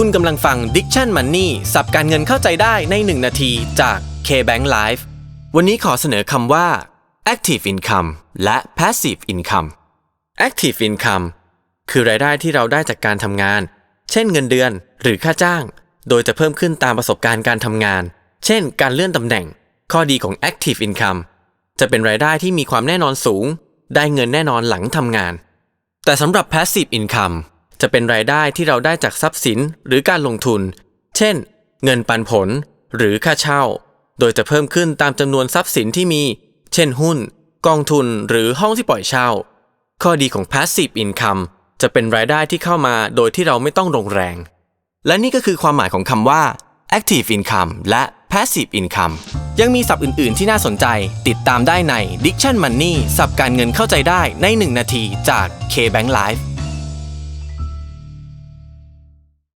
คุณกำลังฟัง Diction Money สับการเงินเข้าใจได้ใน 1 นาทีจาก KBank Live วันนี้ขอเสนอคำว่า Active Income และ Passive Income Active Income คือรายได้ที่เราได้จากการทำงาน เช่นเงินเดือนหรือค่าจ้าง โดยจะเพิ่มขึ้นตามประสบการณ์การทำงาน เช่น การเลื่อนตำแหน่ง ข้อดีของ Active Income จะเป็นรายได้ที่มีความแน่นอนสูง ได้เงินแน่นอนหลังทำงาน แต่สำหรับ passive income จะเป็นรายได้ที่เราได้จากทรัพย์สินหรือการลงทุน เช่น เงินปันผลหรือค่าเช่า โดยจะเพิ่มขึ้นตามจำนวนทรัพย์สินที่มี เช่นหุ้น กองทุนหรือห้องที่ปล่อยเช่า ข้อดีของ passive income จะเป็นรายได้ที่เข้ามาโดยที่เราไม่ต้องลงแรง และนี่ก็คือความหมายของคำว่า active income และ passive income ยังมีศัพท์อื่น ๆ ที่น่าสนใจ ติดตามได้ใน Diction Money สับการเงินเข้าใจได้ใน 1 นาทีจาก KBank Live